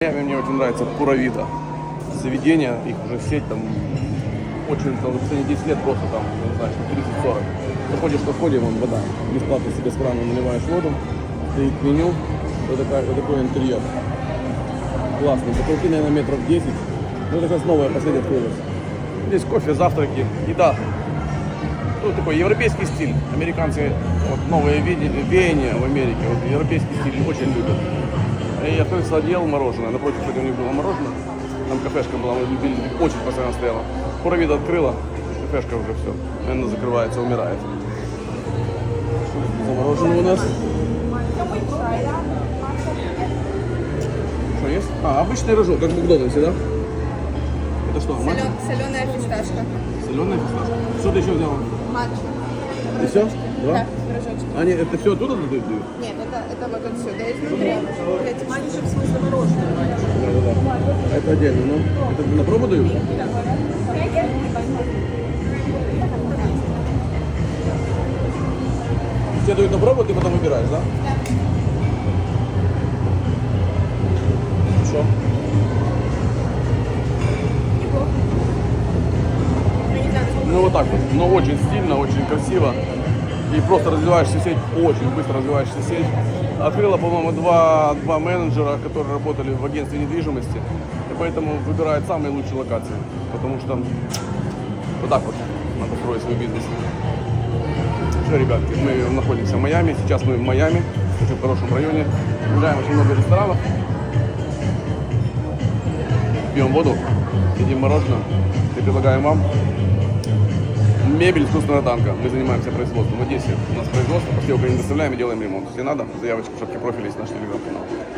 Мне очень нравится Пуравита. Заведение, их уже сеть там очень, в последние 10 лет просто там, не знаю, 30-40. Заходишь на входе, вон вода, бесплатно себе с крана наливаешь воду, стоит меню, вот, такая, вот такой интерьер. Классный, потолки, наверное, метров 10. Ну, это как раз новая, последняя открылась. Здесь кофе, завтраки, еда. Ну, такой европейский стиль. Американцы, вот види- веяния в Америке, вот европейский стиль очень любят. И я только сладел мороженое. Напротив, кстати, у них было мороженое. Там кафешка была, мы любили, очень постоянно стояла. Пуровид открыла, кафешка уже все. Наверное, закрывается, умирает. Что мороженое у нас? Что есть? А, обычный рожок, как в Макдональдсе, да? Это что, матча? Соленая фисташка. Соленая фисташка? Что ты еще взяла? Матча. И все? Да, пирожочек. А, нет, это все оттуда дают? Нет, это, это вот отсюда изнутри. Эти матчи в смысле мороженое. Да, да, да. Это отдельно, ну. Это на пробу дают? Тебе дают на пробу, ты потом выбираешь, да? Знаю, насколько Ну вот так вот. Но очень стильно, очень красиво. И просто развиваешься сеть, очень быстро развиваешься сеть. Открыла, по-моему, два, два менеджера, которые работали в агентстве недвижимости. И поэтому выбирают самые лучшие локации. Потому что вот так вот надо строить свой бизнес. Все, ребятки, мы находимся в Майами. Сейчас мы в Майами, в очень хорошем районе. Гуляем очень много ресторанов. Пьем воду, едим мороженое. И предлагаем вам Мебель искусственная танка. Мы занимаемся производством в Одессе. У нас производство, поселка не доставляем и делаем ремонт. Если надо, заявочка в шапке профиля есть наш телеграм-канал.